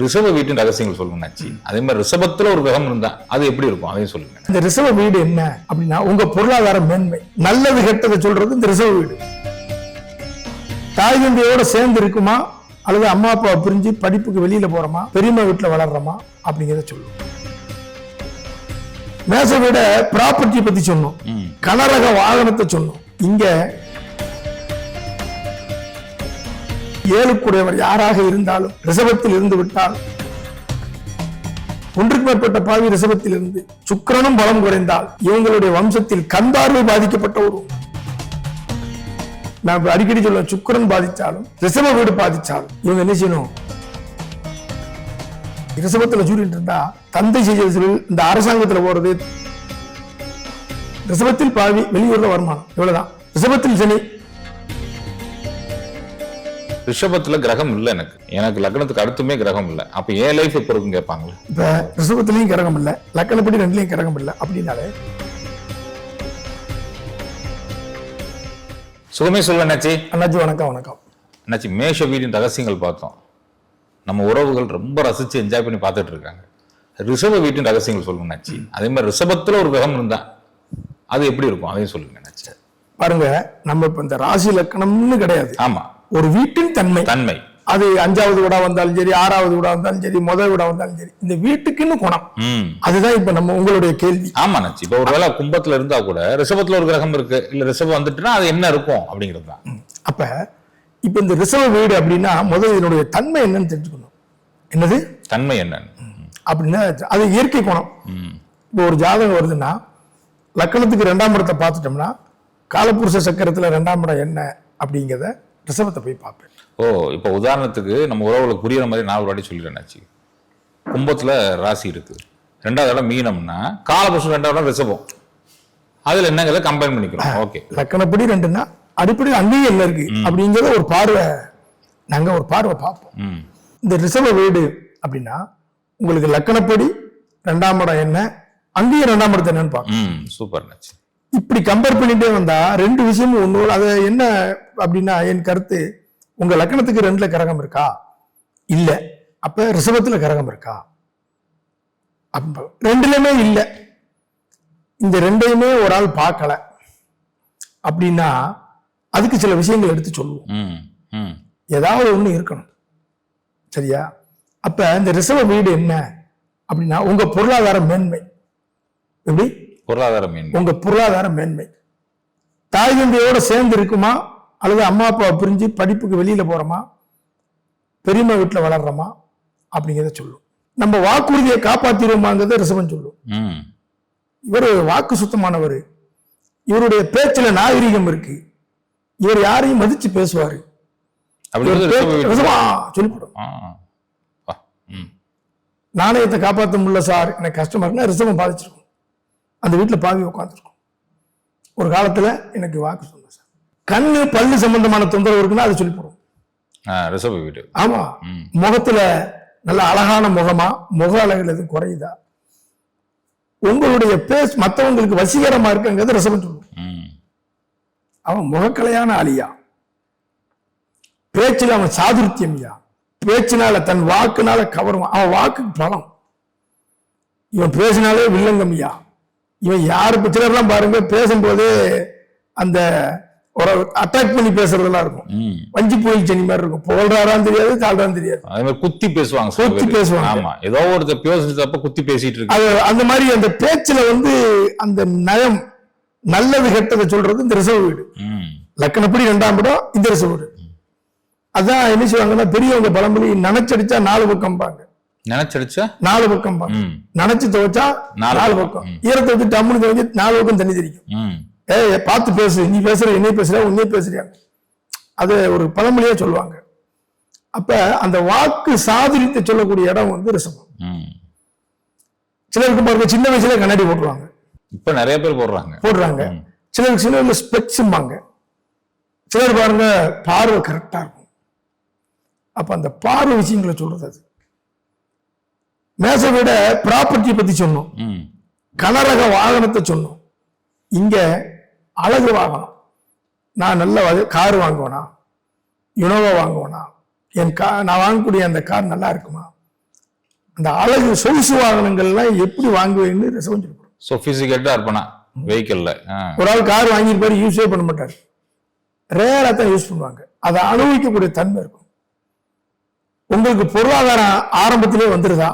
ரிஷப வீட்டின் ரகசியங்கள் சொல்லுங்கண்ணாச்சி அதே மாதிரி ரிஷபத்துல ஒரு கிரகம் இருந்தா அது எப்படி இருக்கும்? அதையும் சொல்லுங்க. இந்த ரிசர்வ் வீடு என்ன அப்படின்னா உங்க பொருளாதார மேன்மை. நல்லது கெட்டதை சொல்றது இந்த ரிசர்வ் வீடு. தாய் தந்தையோட சேர்ந்து இருக்குமா? அல்லது அம்மா அப்பா பிரிஞ்சு படிப்புக்கு வெளியில போறோமா? பெரியம்மா வீட்டுல வளர்றோமா? அப்படிங்கிறத சொல்லுவோம் மேச விட ப்ராப்பர்ட்டி பத்தி சொன்னோம். கனரக வாகனத்தை சொன்னோம். இங்க ஏழுக்குடையவர் யாராக இருந்தாலும் ரிசபத்தில் இருந்து விட்டால். ஒன்றுக்கு மேற்பட்ட பாவி ரிசபத்தில் இருந்து சுக்கரனும் பலம் குறைந்தால் இவங்களுடைய வம்சத்தில் கந்தார்வை பாதிக்கப்பட்ட ஒரு நான் அடிக்கடி சொல்லுவேன் சுக்கிரன் பாதிச்சாலும் ரிசப வீடு பாதிச்சாலும் இவங்க என்ன செய்யணும்? ரிசபத்துல சூரியன் இருந்தா தந்தை செய்த இந்த அரசாங்கத்துல போறது. ரிசபத்தில் பாவி வெளியூர்ல வருமானம் இவ்வளவுதான். ரிசபத்தில் சனி ரிஷபத்துல கிரகம் இல்ல எனக்கு. எனக்கு லக்னத்துக்கு அடுத்துமே கிரகம் இல்ல. அப்ப ஏன் லைஃப் இப்ப இருக்கும் கேட்பாங்களே? இப்ப ரிசபத்திலையும் கிரகம் இல்ல லக்கணப்படி ரெண்டுலயும் கிரகம் இல்ல அப்படின்னாலே. சுகமே சொல்ல அண்ணாச்சி. அண்ணாச்சி வணக்கம் வணக்கம். அண்ணாச்சி மேஷ வீட்டின் ரகசியங்கள் பார்த்தோம். நம்ம உறவுகள் ரொம்ப ரசிச்சு என்ஜாய் பண்ணி பார்த்துட்டு இருக்காங்க. ரிஷப வீட்டின் ரகசியங்கள் சொல்லுங்க அண்ணாச்சி. அதே மாதிரி ரிஷபத்துல ஒரு கிரகம் இருந்தா அது எப்படி இருக்கும்? அதையும் சொல்லுங்க அண்ணாச்சி. பாருங்க நம்ம இப்ப இந்த ராசி லக்கணம்னு கிடையாது. ஆமா. ஒரு வீட்டின் தன்மை. தன்மை. அது அஞ்சாவது விடா வந்தாலும் சரி ஆறாவது விடா வந்தாலும் சரி முதல் விடா வந்தாலும் சரி இந்த வீட்டுக்குன்னு குணம். அதுதான் இப்ப நம்ம உங்களுடைய கேள்வி. ஆமா அண்ணாச்சி இப்ப ஒருவேளை கும்பத்துல இருந்தா கூட ரிஷபத்துல ஒரு கிரகம் இருக்கு இல்ல ரிஷபம் வந்துட்டுனா அது என்ன இருக்கும் அப்படிங்கிறது தான். அப்ப இப்ப இந்த ரிசர்வ் வீடு அப்படின்னா முதல் இதனுடைய தன்மை என்னன்னு தெரிஞ்சுக்கணும். என்னது? தன்மை என்னன்னு அப்படின்னா அது இயற்கை குணம். இப்போ ஒரு ஜாதகம் வருதுன்னா லக்கணத்துக்கு ரெண்டாம் இடத்தை பார்த்துட்டோம்னா காலப்புருஷ சக்கரத்துல ரெண்டாம் இடம் என்ன அப்படிங்கிறத ரிசவத்தை போய் பார்ப்பேன். ஓ இப்போ உதாரணத்துக்கு நம்ம உறவுகளுக்கு புரியுற மாதிரி நாலு வாட்டி சொல்லிடுறேன்னாச்சு கும்பத்துல ராசி இருக்கு. ரெண்டாவது இடம் மீனம்னா காலபுருஷம் ரெண்டாவது இடம் ரிஷபம். அதுல என்னங்கிறத கம்பைன் பண்ணிக்கிறோம். ஓகே லக்கணப்படி ரெண்டுன்னா அடிப்படை அங்கேயும் என்ன இருக்கு. அப்படிங்கிறத ஒரு பார்வை நாங்க ஒரு பார்வை பார்ப்போம். இந்த ரிசர்வ வீடு அப்படின்னா உங்களுக்கு லக்கணப்படி ரெண்டாம் இடம் என்ன அங்கேயும் ரெண்டாம் இடத்தை என்னன்னு பார்ப்போம். சூப்பர் நச்சு இப்படி கம்பேர் பண்ணிட்டே வந்தா ரெண்டு விஷயமும் ஒண்ணு அது என்ன அப்படின்னா என் கருத்து உங்க லக்கணத்துக்கு ரெண்டுல கிரகம் இருக்கா? இல்ல. அப்ப ரிஷபத்துல கிரகம் இருக்கா? அப்ப ரெண்டுலயுமே இல்ல. இந்த ரெண்டையுமே ஒரு ஆள் பார்க்கல. அப்படின்னா அதுக்கு சில விஷயங்கள் எடுத்து சொல்லுவோம். ம் ம். ஏதாவது ஒண்ணு இருக்கணும். சரியா? அப்ப இந்த ரிசர்வ வீடு என்ன? அப்படின்னா உங்க பொருளாதார மேன்மை. எப்படி? பொருளாதார மீன் உங்க பொருளாதார மேன்மை. தாய் தந்தையோட சேர்ந்து இருக்குமா? அல்லது அம்மா அப்பா பிரிஞ்சு படிப்புக்கு வெளியில போறோமா? பெரியம்மா வீட்டுல வளர்றோமா? அப்படிங்கிறத சொல்லும். நம்ம வாக்குறுதியை காப்பாத்திடுவோமாங்கிறத ரிசவன் சொல்லும். இவர் வாக்கு சுத்தமானவர். இவருடைய பேச்சுல நாகரிகம் இருக்கு. இவர் யாரையும் மதிச்சு பேசுவாரு. சொல்லிவிடும் நாணயத்தை காப்பாற்ற முடியல சார். எனக்கு கஷ்டமா இருக்குன்னா ரிசவம் பாதிச்சிருக்கும். அந்த வீட்டுல பாவி உட்காந்துருக்கும் ஒரு காலத்துல எனக்கு வாக்கு சொன்னேன் சார் கண்ணு பல்லு சம்பந்தமான தொந்தரவு இருக்குன்னா அதை சொல்லி ரிஷப வீடு. ஆமா. ம். முகத்துல நல்ல அழகான முகமா முக அழகுல எதுவும் குறையுதா? உங்களுடைய பேஸ் மத்தவங்களுக்கு வசீகரமா இருக்குங்கிறது ரிசவம் சொல்லுவோம். அவன் முகக்கலையான ஆளியா? பேச்சில் அவன் சாதுர்த்தியம்யா பேச்சினால தன் வாக்குனால கவருவான் அவன் வாக்குக்கு பலம். இவன் பேசினாலே வில்லங்கம்யா இவன் யாரு சிலர்லாம் பாருங்க பேசும்போது அந்த ஒரு அட்டாக் பண்ணி பேசுறதெல்லாம் இருக்கும். வஞ்சி புயல் செனி மாதிரி இருக்கும். புகழ்றாரான்னு தெரியாது தாழ்றான்னு தெரியாது. அதே மாதிரி குத்தி பேசுவாங்க குத்தி. பேசுவாங்க. ஆமா. ஏதோ ஒருத்தர் பேசுறது தப்ப குத்தி பேசிட்டு இருக்கு. அது அந்த மாதிரி அந்த பேச்சுல வந்து அந்த நயம் நல்லது கெட்டதை சொல்றது இந்த ரிசர்வ் வீடு. லக்கணப்படி ரெண்டாம் இடம் இந்த ரிசர்வ் வீடு. அதான் என்ன செய்வாங்கன்னா பெரியவங்க பழமொழி நினைச்சடிச்சா நாலு பக்கம் பாங்க நினைச்சடிச்சா நாலு பக்கம் நினைச்சு துவைச்சா நாலு பக்கம். ஈரத்தை வச்சு டம்முன்னு துவைச்சு நாலு பக்கம் தண்ணி தெரிக்கும் ஏய் பார்த்து பேசு. நீ பேசுற என்னை பேசுற உன்னே பேசுறியா? அது ஒரு பழமொழியா சொல்லுவாங்க. அப்ப அந்த வாக்கு சாதுரியத்தை சொல்லக்கூடிய இடம் வந்து ரிசபம் சிலருக்கு பாருங்க சின்ன வயசுல கண்ணாடி போட்டுருவாங்க. இப்ப நிறைய பேர் போடுறாங்க. போடுறாங்க. சிலருக்கு சின்ன வயசுல ஸ்பெக்ஸும்பாங்க. சிலர் பாருங்க பார்வை கரெக்டா இருக்கும். அப்ப அந்த பார்வை விஷயங்களை சொல்றது அது. மேச விட ப்ராப்பர்ட்டி பத்தி சொன்னோம். கனரக வாகனத்தை சொன்னோம். இங்க அழகு வாகனம். நான் நல்ல கார் வாங்குவேனா? யுனோவா வாங்குவேனா? என் கா நான் வாங்கக்கூடிய அந்த கார் நல்லா இருக்குமா? அந்த அழகு சொகுசு வாகனங்கள்லாம் எப்படி வாங்குவேன்னு சொல்லி கொடுக்கும் சொபிசிகேட்டா இருப்பனா? வெஹிக்கிள்ல ஒரு ஆள் கார் வாங்கியிருப்பாரு யூஸே பண்ண மாட்டாரு. ரேரா தான் யூஸ் பண்ணுவாங்க. அதை அனுபவிக்கக்கூடிய தன்மை இருக்கும். உங்களுக்கு பொருளாதாரம் ஆரம்பத்திலே வந்துருதா?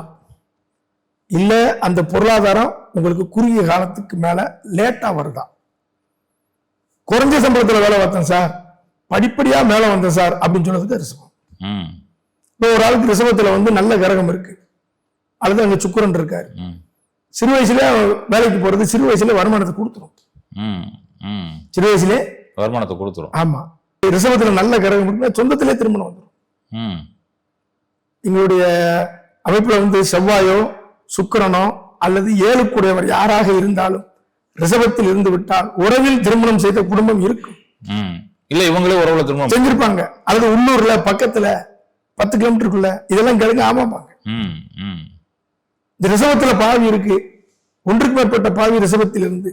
இல்ல அந்த பொருளாதாரம் உங்களுக்கு குறுகிய காலத்துக்கு மேல லேட்டா வருதா? குறைஞ்ச சம்பளத்துல வேலை பார்த்தேன் சார் படிப்படியா மேல வந்தேன் சார் அப்படின்னு சொன்னதுக்கு ரிசவம். ம். இப்போ ஒரு ஆளுக்கு ரிசவத்துல வந்து நல்ல கிரகம் இருக்கு. அல்லது அங்க சுக்கிரன் இருக்காரு. ம். சிறு வயசுல வேலைக்கு போறது சிறு வயசுல வருமானத்தை கொடுத்துரும். ம் ம். சிறு வயசுலே வருமானத்தை கொடுத்துரும். ஆமா. ரிசவத்துல நல்ல கிரகம் இருக்குன்னா சொந்தத்திலே திருமணம் வந்துடும் ம். எங்களுடைய அமைப்புல வந்து செவ்வாயோ சுக்கிரனோ அல்லது ஏழுக்குடையவர் யாராக இருந்தாலும் ரிசவத்தில் இருந்து விட்டால் உறவில் திருமணம் செய்த குடும்பம் இருக்கும். ம். இல்ல இவங்களே உறவுல திரும்ப செஞ்சிருப்பாங்க. அல்லது உள்ளூர்ல பக்கத்துல பத்து கிலோமீட்டருக்குள்ள இதெல்லாம் கிழங்கு ஆமாப்பாங்க இந்த ரிசவத்துல பாவி இருக்கு. ஒன்றுக்கு மேற்பட்ட பாவி ரிசவத்தில் இருந்து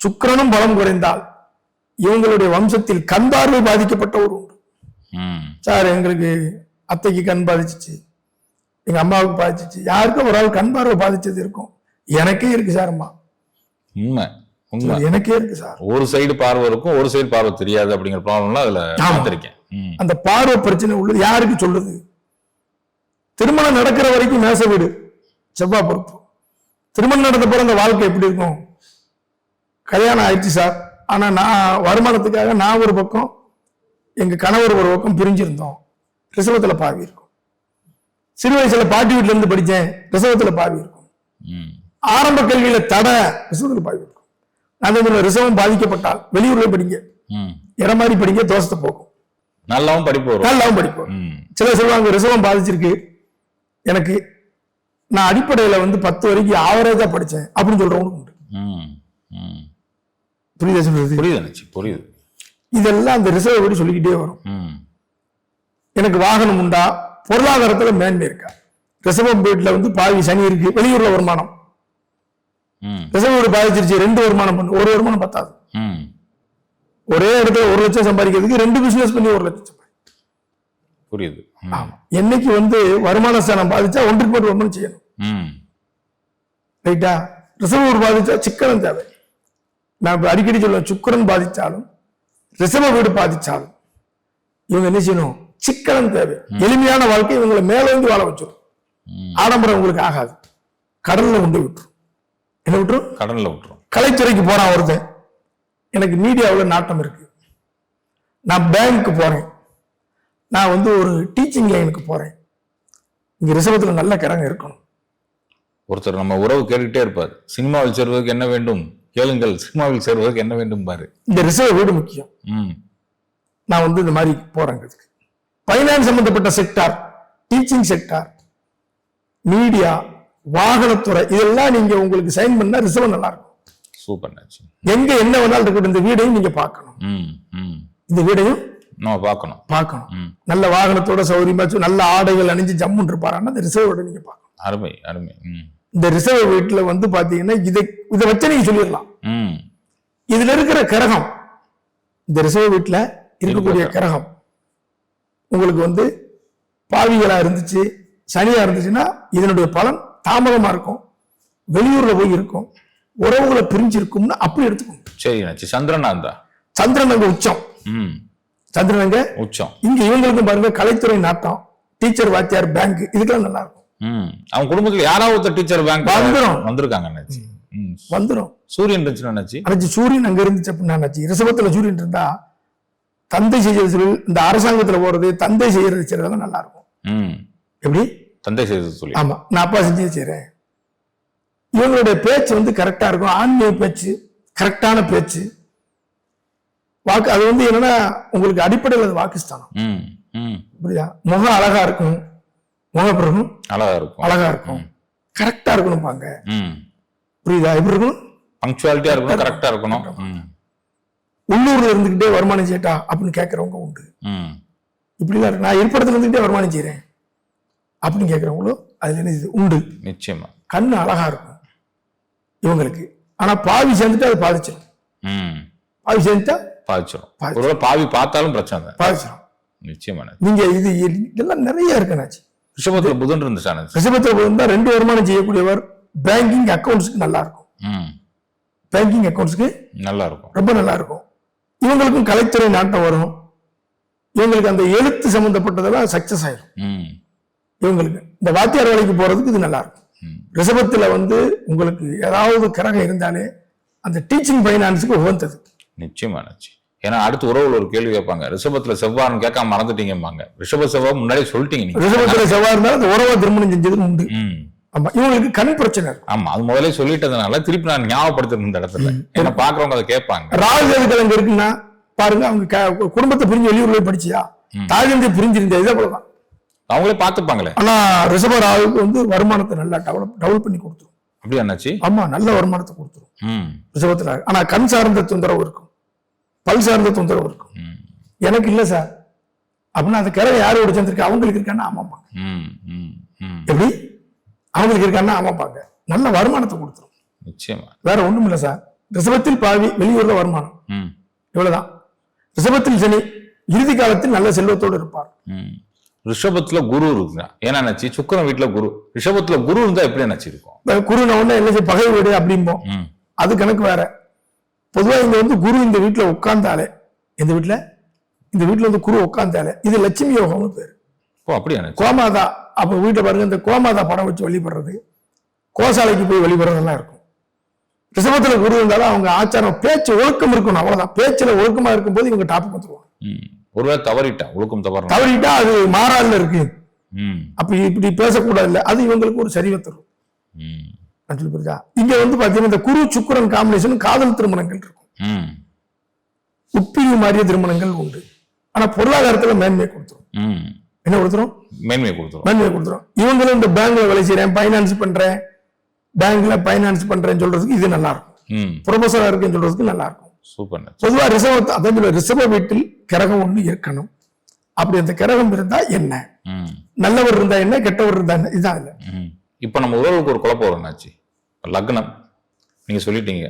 சுக்கிரனும் பலம் குறைந்தால் இவங்களுடைய வம்சத்தில் கண் பார்வை பாதிக்கப்பட்டவர் உண்டு. ம். சார் எங்களுக்கு அத்தைக்கு கண் பாதிச்சிச்சு. எங்க அம்மாவுக்கு பாதிச்சிச்சு. யாருக்கும் ஒரு ஆள் கண் பார்வை பாதிச்சது இருக்கும். எனக்கே இருக்கு சார் அம்மா. உண்மை உண்மை. எனக்கே இருக்கு சார். ஒரு சைடு பார்வை இருக்கும் ஒரு சைடு பார்வை தெரியாது அப்படிங்கிற ப்ராப்ளம்லாம் அதுல. பார்த்திருக்கேன் அந்த பார்வை பிரச்சனை உள்ளது. யாருக்கு சொல்லுது திருமணம் நடக்கிற வரைக்கும் மேச வீடு செவ்வாய் பொறுப்பு. திருமணம் நடந்த பிறகு அந்த வாழ்க்கை எப்படி இருக்கும்? கல்யாணம் ஆயிடுச்சு சார். ஆனா நான் வருமானத்துக்காக நான் ஒரு பக்கம் எங்க கணவர் ஒரு பக்கம் பிரிஞ்சிருந்தோம். ரிசவத்துல பாவி இருக்கும். சிறு வயசுல பாட்டி வீட்டுல இருந்து படிச்சேன். ரிசவத்துல பாவி இருக்கும். ம். ஆரம்ப கல்வியில தடை ரிசவத்துல பாவி இருக்கும். நான் ரிசவம் பாதிக்கப்பட்டால் வெளியூர்ல படிங்க. ம். இடம் மாதிரி படிங்க தோசத்தை போகும் நல்லாவும் படிப்பு வரும். நல்லாவும் படிப்போம் ம். சிலர் சொல்லுவாங்க ரிசவம் பாதிச்சிருக்கு. எனக்கு நான் அடிப்படையில வந்து பத்து வரைக்கும் ஆவரேஜா படிச்சேன் அப்படின்னு சொல்றவங்க உண்டு. ம். ம். புரியுதா சொல்றது புரியுது புரியுது. இதெல்லாம் அந்த ரிசர்வ் படி சொல்லிக்கிட்டே வரும். ம். எனக்கு வாகனம் உண்டா? பொருளாதாரத்துல மேன்மை இருக்கா? ரிசர்வ் வீட்டுல வந்து பாவி சனி இருக்கு வெளியூர்ல வருமானம். ரிசர்வ் பாதிச்சிருச்சு ரெண்டு வருமானம் பண்ணு ஒரு வருமானம் பத்தாது. ஒரே இடத்துல ஒரு லட்சம் சம்பாதிக்கிறதுக்கு ரெண்டு பிசினஸ் பண்ணி ஒரு லட்சம் புரியுது. என்னைக்கு வந்து வருமான ஸ்தானம் பாதிச்சா ஒன்றுக்கு மேற்பட்ட வருமானம் செய்யணும். ரைட்டா ரிசர்வ் பாதிச்சா சிக்கனம் தேவை. நான் இப்ப அடிக்கடி சொல்லுவேன் சுக்கிரன் பாதிச்சாலும் ரிசர்வ் வீடு பாதிச்சாலும் இவங்க என்ன செய்யணும்? சிக்கனம் தேவை. எளிமையான வாழ்க்கை இவங்களை மேலோங்கி வாழ வச்சிடும். ஆடம்பரம் உங்களுக்கு ஆகாது. கடல்ல கொண்டு விட்டுரும். என்ன விட்டுரும்? கடன்ல விட்டுரும். கலைத்துறைக்கு போறான் ஒருத்தன். எனக்கு மீடியாவில் நாட்டம் இருக்கு. நான் பேங்க்கு போறேன். நான் வந்து ஒரு டீச்சிங் லைனுக்கு போறேன். இங்க ரிசர்வத்தில் நல்ல கிரகம் இருக்கணும். ஒருத்தர் நம்ம உறவு கேட்டுக்கிட்டே இருப்பார். சினிமாவில் சேர்வதற்கு என்ன வேண்டும்? கேளுங்கள். சினிமாவில் சேர்வதற்கு என்ன வேண்டும் பாரு. இந்த ரிசர்வ் வீடு முக்கியம். நான் வந்து இந்த மாதிரி போறேங்கிறதுக்கு ஃபைனான்ஸ் சம்பந்தப்பட்ட செக்டார் டீச்சிங் செக்டார் மீடியா வாகனத்துறை இதெல்லாம் நீங்க உங்களுக்கு சைன் பண்ணா ரிசர்வ் நல்லா இருக்கும் சூப்பர் எங்க என்ன வேணாலும் இருக்கட்டும் இந்த வீடையும் நீங்க பார்க்கணும். ம் ம். இந்த வீடையும் பார்க்கணும். பார்க்கணும். நல்ல வாகனத்தோட சௌகரியமா வச்சு நல்ல ஆடைகள் அணிஞ்சு ஜம்முன்னு இருப்பாருன்னா அந்த ரிசர்வோட நீங்க பார்க்கணும். அருமை அருமை. இந்த ரிசர்வ் வீட்டுல வந்து பாத்தீங்கன்னா இதை இதை வச்சு நீங்க சொல்லிடலாம். ம். இதுல இருக்கிற கிரகம் இந்த ரிசர்வ் வீட்டுல இருக்கக்கூடிய கிரகம் உங்களுக்கு வந்து பாவிகளா இருந்துச்சு சனியா இருந்துச்சுன்னா இதனுடைய பலன் தாமதமா இருக்கும். வெளியூர்ல போய் இருக்கும். உறவுகளை பிரிஞ்சு இருக்கும்னு அப்படி எடுத்துக்கணும் சரி சந்திரனா இருந்தா சந்திரன் அங்க உச்சம். ம். சந்திரன் அங்க உச்சம். இங்க இவங்களுக்கும் பாருங்க கலைத்துறை நாட்டம். டீச்சர் வாத்தியார் பேங்க் இதுக்கெல்லாம் நல்லா இருக்கும். ம். அவன் குடும்பத்துல யாராவது ஒருத்தர் டீச்சர் பேங்க் வந்துரும். வந்திருக்காங்க வந்துடும் சூரியன் அனைச்சு சூரியன் அங்க இருந்துச்சு அப்படின்னா? ரிஷபத்துல சூரியன் இருந்தா தந்தை செய்யறது தொழில் இந்த அரசாங்கத்துல போறது தந்தை செய்யறது செய்யறதெல்லாம் நல்லா இருக்கும் ம். எப்படி? தந்தை செய்தது சொல்லி ஆமா நான் அப்பா செஞ்சே செய்றேன். இவங்களுடைய பேச்சு வந்து கரெக்டா இருக்கும். ஆன்மீக பேச்சு கரெக்டான பேச்சு. வாக்கு அது வந்து என்னன்னா உங்களுக்கு அடிப்படையில் அது வாக்குஸ்தானம். புரியுதா? முகம் அழகா இருக்கும். முகப்பிரகம் அழகா இருக்கும். அழகா இருக்கும். கரெக்டா இருக்கணும் பாங்க புரியுதா? எப்படி இருக்கணும்? பங்க்சுவாலிட்டியா இருக்கணும் கரெக்டா இருக்கணும். உள்ளூர்ல இருந்துகிட்டே வருமானம் செய்யட்டா அப்படின்னு கேட்கறவங்க உண்டு. ம். இப்படிலாம் இருக்கு. நான் இருப்பிடத்துல இருந்துகிட்டே வருமானம் செய்றேன் அப்படின்னு கேட்கறவங்களும் அதுல என்ன உண்டு. நிச்சயமா. கண்ணு அழகா இருக்கும் இவங்களுக்கு. ஆனா பாவி சேர்ந்துட்டு அது பாதிச்சிடும் ம். பாவி சேர்ந்துட்டா பாதிச்சிடும். ஒருவேளை பாவி பார்த்தாலும் பிரச்சனை தான். பாதிச்சிடும் நிச்சயமா நச்சு. நீங்க இது இதெல்லாம் நிறைய இருக்குனாச்சு ரிஷபத்துல புதன் இருந்துச்சு அண்ணாச்சி. ரிஷபத்தில் இருந்தா ரெண்டு வருமானம் செய்யக்கூடியவர் பேங்கிங் அக்கௌண்ட்ஸ்க்கு நல்லா இருக்கும். ம். பேங்கிங் அக்கௌண்ட்ஸ்க்கு நல்லா இருக்கும். ரொம்ப நல்லா இருக்கும். இவங்களுக்கும் கலைத்துறை நாட்டம் வரும். இவங்களுக்கு அந்த எழுத்து சம்பந்தப்பட்டதெல்லாம் சக்சஸ் ஆயிடும் இவங்களுக்கு இந்த வாத்தியார் வேலைக்கு போறதுக்கு இது நல்லா இருக்கும். ம். ரிஷபத்துல வந்து உங்களுக்கு ஏதாவது கிரகம் இருந்தாலே அந்த டீச்சிங் ஃபைனான்ஸுக்கு உகந்தது. நிச்சயமா ஏன்னா அடுத்து உறவுல ஒரு கேள்வி கேட்பாங்க. ரிஷபத்துல செவ்வாய்னு கேட்காம மறந்துட்டீங்கம்பாங்க. ரிஷப செவ்வாய் முன்னாடியே சொல்லிட்டீங்க ரிஷபத்துல செவ்வாய் இருந்தாலும் அந்த உறவை திருமணம் செஞ்சது உண்டு. ஆமா இவங்களுக்கு கண் பிரச்சனை ஆமா அது முதல்ல சொல்லிட்டதுனால திருப்பி நான் ஞாபகப்படுத்தணும் இந்த இடத்துல. ஏன்னா பாக்குறவங்க அதை கேட்பாங்க. ராகு எதுக்கு இருக்குன்னா பாருங்க அவங்க குடும்பத்தை பிரிஞ்சு வெளியூர்ல படிச்சியா? தாய்ந்தை பிரிஞ்சிருந்தா இதே போலதான். அவங்களே பார்த்துப்பாங்களே. ஆனா ரிஷப ராகுக்கு வந்து வருமானத்தை நல்லா டெவலப் டெவலப் பண்ணி கொடுத்துரும். அப்படியா அண்ணாச்சி? ஆமா நல்ல வருமானத்தை கொடுத்துரும். ரிஷபத்துல ஆனா கண் சார்ந்த தொந்தரவு இருக்கும். பல் சார்ந்த தொந்தரவு இருக்கும். எனக்கு இல்ல சார். அப்படின்னா அந்த கிழமை யாரு உடைச்சிருக்கு அவங்களுக்கு இருக்கான்னா ஆமாப்பாங்க ம் ம் ம். எப்படி? அவங்களுக்கு இருக்கான்னா ஆமாப்பாங்க நல்ல வருமானத்தை கொடுத்துரும். நிச்சயமா. வேற ஒண்ணும் இல்ல சார். ரிஷபத்தில் பாவி வெளியூர்ல வருமானம். ம். இவ்வளவுதான். ரிஷபத்தில் சனி இறுதி காலத்தில் நல்ல செல்வத்தோடு இருப்பார். ம். ரிஷபத்துல குரு இருக்குங்க ஏன்னா அண்ணாச்சி சுக்கிரன் வீட்டுல குரு. ரிஷபத்துல குரு இருந்தா எப்படி அண்ணாச்சி இருக்கும்? இப்ப குரு நான் ஒண்ணு என்ன செய்ய பகை வீடு அப்படிம்போம். அது கணக்கு வேற. பொதுவா இங்க வந்து குரு இந்த வீட்டுல உட்கார்ந்தாலே இந்த வீட்டுல இந்த வீட்டுல வந்து குரு உட்கார்ந்தாலே இது லட்சுமி யோகம்னு பேரு. ஓ அப்படியா கோமாதா. அப்ப வீட்டை பாருங்க இந்த கோமாதா படம் வச்சு வழிபடுறது கோசாலைக்கு போய் வழிபடுறதெல்லாம் இருக்கும். ரிஷபத்துல குரு இருந்தாலும் அவங்க ஆச்சாரம் பேச்சு ஒழுக்கம் இருக்கணும் அவ்வளவுதான். பேச்சுல ஒழுக்கமா இருக்கும்போது இவங்க டாப்புக்கு வந்துருவாங்க. ஒருவேளை தவறிட்டா ஒழுக்கம் தவறணும் தவறிட்டா அது மாறாதுல இருக்கு. அப்ப இப்படி பேசக்கூடாது இல்ல அது இவங்களுக்கு ஒரு சரிவை தரும். ம். அப்படின்னு புரியுதா? இங்க வந்து பாத்தீங்கன்னா இந்த குரு சுக்கிரன் காம்பினேஷன் காதல் திருமணங்கள் இருக்கும். உட்பிரிவு மாறிய திருமணங்கள் உண்டு. ஆனா பொருளாதாரத்துல மேன்மை கொடுத்துரும். ம். என்ன கொடுத்துரும்? மேன்மையை கொடுத்துரும். மேன்மை கொடுத்துரும். இவங்களும் இந்த பேங்க்ல வேலை செய்யறேன் பைனான்ஸ் பண்றேன். பேங்க்ல பைனான்ஸ் பண்றேன்னு சொல்றதுக்கு இது நல்லா இருக்கும் ம் ப்ரொஃபஸரா இருக்குன்னு சொல்றதுக்கு நல்லா இருக்கும் சூப்பர். பொதுவா ரிசர்வ் அதான் சொல்ல ரிசர்வ வீட்டில் கிரகம் ஒண்ணு இருக்கணும். அப்படி அந்த கிரகம் இருந்தா என்ன? நல்லவர் இருந்தா என்ன கெட்டவர் இருந்தா என்ன? இதுதான் இல்ல இப்போ நம்ம உறவுக்கு ஒரு குழப்பம் வரும் என்னாச்சு? லக்னம். நீங்க சொல்லிட்டீங்க.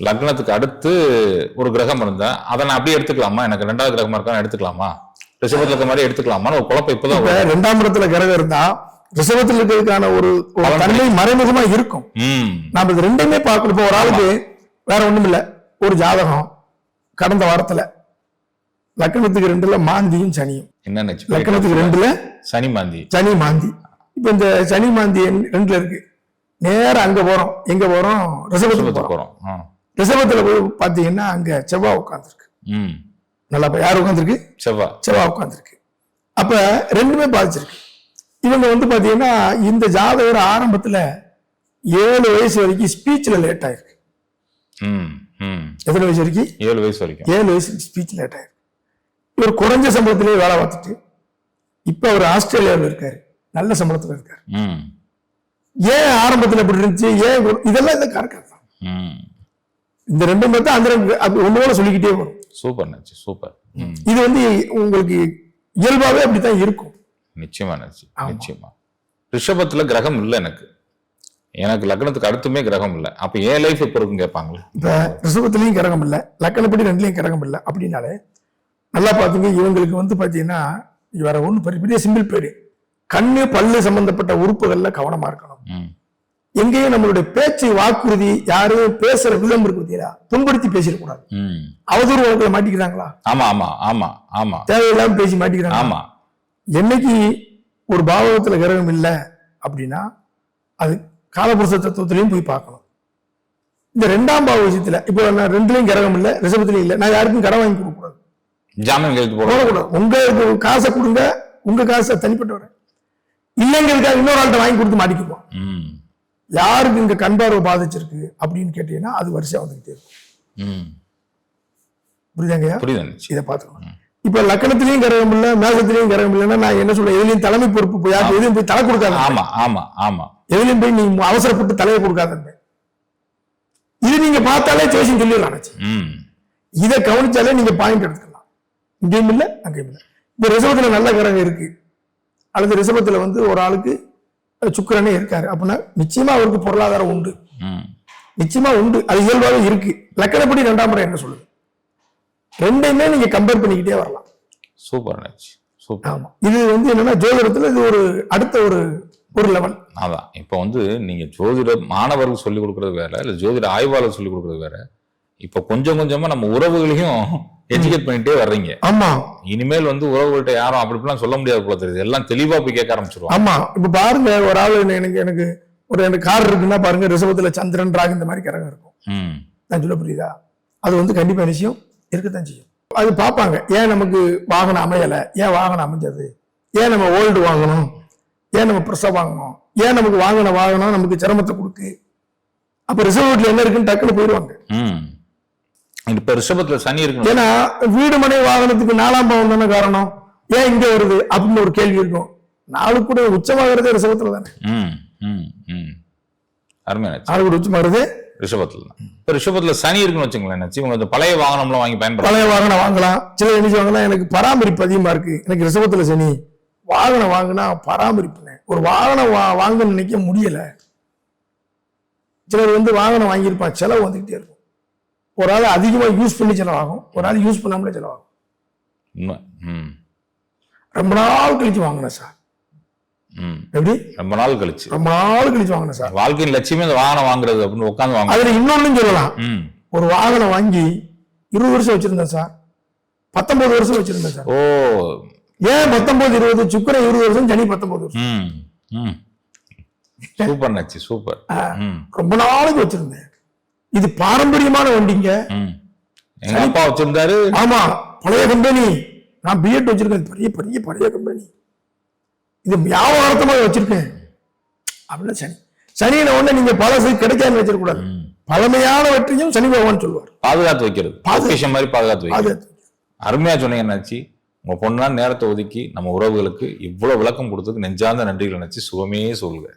லக்னத்துக்கு அடுத்து ஒரு கிரகம் இருந்தா அதை நான் அப்படியே எடுத்துக்கலாமா? எனக்கு ரெண்டாவது கிரகமா இருக்கா எடுத்துக்கலாமா? ரிஷபத்துல இருக்க மாதிரி எடுத்துக்கலாமான்னு ஒரு குழப்பம் இப்பதான். ரெண்டாம் இடத்துல கிரகம் இருந்தா ரிசர்வத்தில் இருக்கிறதுக்கான ஒரு தன்மை மறைமுகமா இருக்கும். நாம இது ரெண்டையுமே பார்க்கணும். இப்போ ஒரு ஆளுக்கு வேற ஒண்ணும் இல்ல ஒரு ஜாதகம் கடந்த வாரத்துல லக்கணத்துக்கு ரெண்டுல மாந்தியும் சனியும். என்ன லக்கணத்துக்கு ரெண்டுல சனி மாந்தி. சனி மாந்தி. இப்ப இந்த சனி மாந்தி ரெண்டுல இருக்கு. நேரா அங்க போறோம். எங்க போறோம்? ரிஷபத்துக்கு போறோம். ரிசர்வத்துல போய் பாத்தீங்கன்னா அங்க செவ்வாய் உட்காந்துருக்கு நல்லா யார் உட்காந்துருக்கு செவ்வா. செவ்வாய் உட்காந்துருக்கு அப்ப ரெண்டுமே பாதிச்சிருக்கு. இவங்க வந்து பாத்தீங்கன்னா இந்த ஜாதகர் ஆரம்பத்துல ஏழு வயசு வரைக்கும் ஸ்பீச்ல லேட் ஆயிருக்கு. ம் ம். எத்தனை வயசு வரைக்கும்? ஏழு வயசு வரைக்கும். ஏழு வயசு ஸ்பீச் லேட் ஆயிருக்கு. இவர் குறைஞ்ச சம்பளத்திலேயே வேலை பார்த்துட்டு இப்ப அவர் ஆஸ்திரேலியாவில் இருக்காரு. நல்ல சம்பளத்துல இருக்காரு. ம். ஏன் ஆரம்பத்துல இப்படி இருந்துச்சு? ஏன் இதெல்லாம் இந்த காரக்கார் தான். ம். இந்த ரெண்டும் பார்த்தா அந்த போல சொல்லிக்கிட்டே வரும் சூப்பர் நினைச்சு சூப்பர். இது வந்து உங்களுக்கு இயல்பாவே அப்படித்தான் இருக்கும். நிச்சயமா நினைச்சு நிச்சயமா. ரிஷபத்துல கிரகம் இல்லை எனக்கு. எனக்கு லக்னத்துக்கு அடுத்துமே கிரகம் இல்லை. அப்ப என் லைஃப் எப்ப இருக்கும் கேட்பாங்களே? இப்ப ரிசவத்திலையும் கிரகம் இல்லை லக்கணப்படி ரெண்டுலயும் கிரகம் இல்லை. அப்படின்னாலே நல்லா பாத்தீங்க இவங்களுக்கு வந்து பாத்தீங்கன்னா வேற ஒண்ணு பெரிய பெரிய சிம்பிள் பேரு. கண்ணு பல்லு சம்பந்தப்பட்ட உறுப்புகள்ல கவனமா இருக்கணும். எங்கேயும் நம்மளுடைய பேச்சு வாக்குறுதி யாரையும் பேசுற விதம் இருக்கு பார்த்தீங்களா? பேசிடக்கூடாது. ம். அவதூறு வழக்குல மாட்டிக்கிறாங்களா? ஆமா ஆமா ஆமா ஆமா. தேவையில்லாம பேசி மாட்டிக்கிறாங்க ஆமா. என்னைக்கு ஒரு பாவகத்துல கிரகம் இல்லை அப்படின்னா அது காலபுருஷ தத்துவத்திலையும் போய் பார்க்கணும். இந்த ரெண்டாம் பாவ விஷயத்துல இப்போ நான் ரெண்டுலயும் கிரகம் இல்லை ரிசபத்திலையும் இல்லை நான் யாருக்கும் கடன் வாங்கி கொடுக்க கூடாது ஜாமீன் கையெழுத்து போட போடக்கூடாது. உங்களுக்கு காசை கொடுங்க உங்க காசை தனிப்பட்டவரை. இல்லைங்கிறதுக்காக இன்னொரு ஆள்கிட்ட வாங்கி கொடுத்து மாட்டிக்குவோம் ம். யாருக்கு இங்க கண் பார்வை பாதிச்சிருக்கு அப்படின்னு கேட்டீங்கன்னா அது வரிசையா வந்துகிட்டே இருக்கும். புரியுதாங்கய்யா? இதை பார்த்துக்கணும். இப்ப லக்கணத்திலையும் கிரகம் இல்ல மேசத்திலையும் கிரகம் இல்லைன்னா நான் என்ன சொல்றேன்? எதுலையும் தலைமை பொறுப்பு போய் யாருக்கு எதுலையும் போய் தலை கொடுக்காத ஆமா ஆமா ஆமா. எதுலையும் போய் நீ அவசரப்பட்டு தலையை கொடுக்காத இது நீங்க பார்த்தாலே ஜோசியம் சொல்லிடலாம் இதை கவனிச்சாலே நீங்க பாயிண்ட் எடுத்துக்கலாம். இங்கேயும் இல்ல அங்கேயும் இல்ல. இப்ப ரிசபத்துல நல்ல கிரகம் இருக்கு. அல்லது ரிசபத்துல வந்து ஒரு ஆளுக்கு சுக்கிரனே இருக்காரு. அப்படின்னா நிச்சயமா அவருக்கு பொருளாதாரம் உண்டு. ம். நிச்சயமா உண்டு. அது இயல்பாவே இருக்கு. லக்கணப்படி ரெண்டாம் முறை என்ன சொல்லுது? ரெண்டையுமே நீங்க கம்பேர் பண்ணிக்கிட்டே வரலாம். சூப்பர் சூப்பர் ஆமா. இது வந்து என்னன்னா ஜோதிடத்துல இது ஒரு அடுத்த ஒரு ஒரு லெவல் அதான். இப்போ வந்து நீங்க ஜோதிட மாணவர்கள் சொல்லிக் கொடுக்கறது வேற இல்ல ஜோதிட ஆய்வாளர் சொல்லிக் கொடுக்கறது வேற. இப்போ கொஞ்சம் கொஞ்சமா நம்ம உறவுகளையும் எஜுகேட் பண்ணிட்டே வர்றீங்க. ஆமா. இனிமேல் வந்து உறவுகள்கிட்ட யாரும் அப்படி இப்படிலாம் சொல்ல முடியாது போல தெரியுது. எல்லாம் தெளிவா போய் கேட்க ஆரம்பிச்சிருவாங்க. ஆமா. இப்ப பாருங்க ஒரு ஆளு எனக்கு எனக்கு ஒரு ரெண்டு கார் இருக்குன்னா பாருங்க ரிசவத்துல சந்திரன் ராகு இந்த மாதிரி கிரகம் இருக்கும். நான் சொல்ல புரியுதா? அது வந்து கண்டிப்பா விஷயம் இருக்கத்தான் செய்யும். அது பார்ப்பாங்க. ஏன் நமக்கு வாகனம் அமையல? ஏன் வாகனம் அமைஞ்சது? ஏன் நம்ம ஓல்டு வாங்கணும்? ஏன் நம்ம ப்ரெஸ்ஸை வாங்கணும்? ஏன் நமக்கு வாங்கின வாகனம் நமக்கு சிரமத்தை கொடுக்கு? அப்ப ரிசர்வ் என்ன இருக்குன்னு டக்குன்னு போயிடுவாங்க. இப்ப ரிஷபத்துல சனி இருக்கணும். ஏன்னா வீடு மனை வாகனத்துக்கு நாலாம் பாவம் தானே காரணம்? ஏன் இங்க வருது? அப்படின்னு ஒரு கேள்வி இருக்கும். நாலு கூட உச்சமாகிறதே ரிசவத்துல தானே? அருமையாச்சு நாலு கூட உச்சமாகிறது ரிஷபத்துல தான். இப்ப ரிஷபத்துல சனி இருக்குன்னு வச்சுங்களேன் இவங்க இந்த பழைய வாகனம்லாம் வாங்கி பயன்படுத்த பழைய வாகனம் வாங்கலாம். சில என்ன செய்வாங்கன்னா எனக்கு பராமரிப்பு அதிகமா இருக்கு. எனக்கு ரிசவத்துல சனி. வாகனம் வாங்கினா பராமரிப்புனேன் ஒரு வாகனம் வா வாங்க நினைக்க முடியல. சிலர் வந்து வாகனம் வாங்கியிருப்பான் செலவு வந்துகிட்டே இருக்கும். ஒரு ஆள் அதிகமா யூஸ் பண்ணி செலவாகும். ஒரு ஆள் யூஸ் பண்ணாமலே செலவாகும். ரொம்ப நாள் கழிச்சு வாங்கினேன் சார் ம். எப்படி? ரொம்ப நாள் கழிச்சு. ரொம்ப நாள் கழிச்சு வாங்கினேன் சார் வாழ்க்கையின் லட்சியமே இந்த வாகனம் வாங்குறது அப்படின்னு உட்காந்து வாங்க அதுல இன்னொன்னும் சொல்லலாம். ம். ஒரு வாகனம் வாங்கி இருபது வருஷம் வச்சிருந்தேன் சார் பத்தொன்பது வருஷம் வச்சிருந்தேன் சார் ஓ. ஏன் பத்தொன்பது இருபது சுக்கரன் இருபது வருஷம் சனி பத்தொன்பது வருஷம்? ம். ம். சூப்பர் நச்சு சூப்பர். ரொம்ப நாளைக்கு வச்சிருந்தேன். இது பாரம்பரியமான வண்டிங்க. அப்பா வச்சிருந்தாரு. ஆமா பழைய கம்பெனி நான் பிஎட் வச்சிருக்கேன். பெரிய பெரிய பழைய கம்பெனி இது வியாபாரத்தமாக வச்சிருக்கேன். அப்படின்னா சனி. சனியின உடனே நீங்க பழசு கிடைக்காம வச்சிருக்கூடாது ம். பழமையானவற்றையும் சனி பகவான் சொல்லுவார். பாதுகாத்து வைக்கிறது. பொக்கிஷம் மாதிரி பாதுகாத்து வைக்கிறது. அருமையா சொன்னீங்க என்னாச்சு? உங்க பொண்ணா நேரத்தை ஒதுக்கி நம்ம உறவுகளுக்கு இவ்வளவு விளக்கம் கொடுத்ததுக்கு நெஞ்சார்ந்த நன்றிகள் நினைச்சு சுகமே சொல்லுங்க.